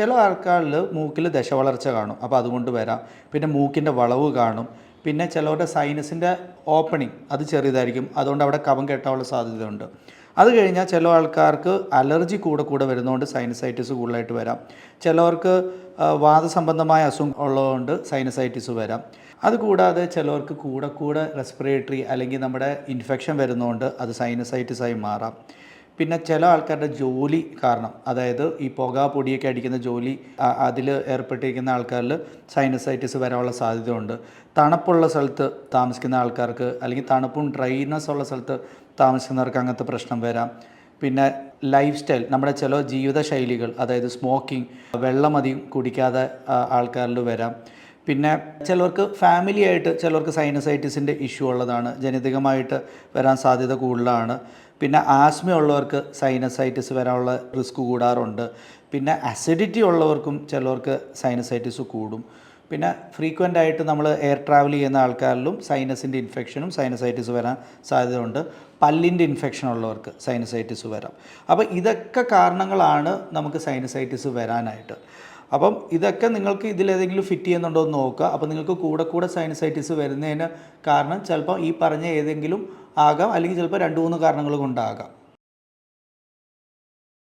ചില ആൾക്കാരിൽ മൂക്കിൽ ദശ വളർച്ച കാണും. അപ്പോൾ അതുകൊണ്ട് വരാം. പിന്നെ മൂക്കിന്റെ വളവ് കാണും. പിന്നെ ചിലവരുടെ സൈനസിന്റെ ഓപ്പണിങ് അത് ചെറിയതായിരിക്കും. അതുകൊണ്ട് അവിടെ കവം കെട്ടാനുള്ള സാധ്യതയുണ്ട്. അത് കഴിഞ്ഞാൽ ചില ആൾക്കാർക്ക് അലർജി കൂടെ കൂടെ വരുന്നതുകൊണ്ട് സൈനസൈറ്റിസ് കൂടുതലായിട്ട് വരാം. ചിലവർക്ക് വാദസംബന്ധമായ അസുഖം ഉള്ളതുകൊണ്ട് സൈനസൈറ്റിസ് വരാം. അതുകൂടാതെ ചിലവർക്ക് കൂടെ കൂടെ റെസ്പിറേറ്ററി അല്ലെങ്കിൽ നമ്മുടെ ഇൻഫെക്ഷൻ വരുന്നതുകൊണ്ട് അത് സൈനസൈറ്റിസായി മാറാം. പിന്നെ ചില ആൾക്കാരുടെ ജോലി കാരണം അതായത് ഈ പുക പൊടിയൊക്കെ അടിക്കുന്ന ജോലി അതിൽ ഏർപ്പെട്ടിരിക്കുന്ന ആൾക്കാരിൽ സൈനസൈറ്റിസ് വരാനുള്ള സാധ്യതയുണ്ട്. തണുപ്പുള്ള സ്ഥലത്ത് താമസിക്കുന്ന ആൾക്കാർക്ക് അല്ലെങ്കിൽ തണുപ്പും ഡ്രൈനസ് ഉള്ള സ്ഥലത്ത് താമസിക്കുന്നവർക്ക് അങ്ങനത്തെ പ്രശ്നം വരാം. പിന്നെ ലൈഫ് സ്റ്റൈൽ നമ്മുടെ ചില ജീവിതശൈലികൾ അതായത് സ്മോക്കിംഗ് വെള്ളം അധികം കുടിക്കാതെ ആൾക്കാരിൽ വരാം. പിന്നെ ചിലർക്ക് ഫാമിലി ആയിട്ട് ചിലർക്ക് സൈനസൈറ്റിസിന്റെ ഇഷ്യൂ ഉള്ളതാണ്. ജനിതകമായിട്ട് വരാൻ സാധ്യത കൂടുതലാണ്. പിന്നെ ആസ്മ ഉള്ളവർക്ക് സൈനസൈറ്റിസ് വരാനുള്ള റിസ്ക് കൂടാറുണ്ട്. പിന്നെ അസിഡിറ്റി ഉള്ളവർക്കും ചിലവർക്ക് സൈനസൈറ്റിസ് കൂടും. പിന്നെ ഫ്രീക്വന്റ് ആയിട്ട് നമ്മൾ എയർ ട്രാവൽ ചെയ്യുന്ന ആൾക്കാരിലും സൈനസിന്റെ ഇൻഫെക്ഷനും സൈനസൈറ്റിസ് വരാൻ സാധ്യതയുണ്ട്. പല്ലിന്റെ ഇൻഫെക്ഷൻ ഉള്ളവർക്ക് സൈനസൈറ്റിസ് വരാം. അപ്പോൾ ഇതൊക്കെ കാരണങ്ങളാണ് നമുക്ക് സൈനസൈറ്റിസ് വരാനായിട്ട്. അപ്പം ഇതൊക്കെ നിങ്ങൾക്ക് ഇതിലേതെങ്കിലും ഫിറ്റ് ചെയ്യുന്നുണ്ടോ എന്ന് നോക്കുക. അപ്പോൾ നിങ്ങൾക്ക് കൂടെ കൂടെ സൈനസൈറ്റിസ് വരുന്നതിന് കാരണം ചിലപ്പോൾ ഈ പറഞ്ഞ ഏതെങ്കിലും ആകാം അല്ലെങ്കിൽ ചിലപ്പോൾ രണ്ട് മൂന്ന് കാരണങ്ങൾ കൊണ്ടാകാം.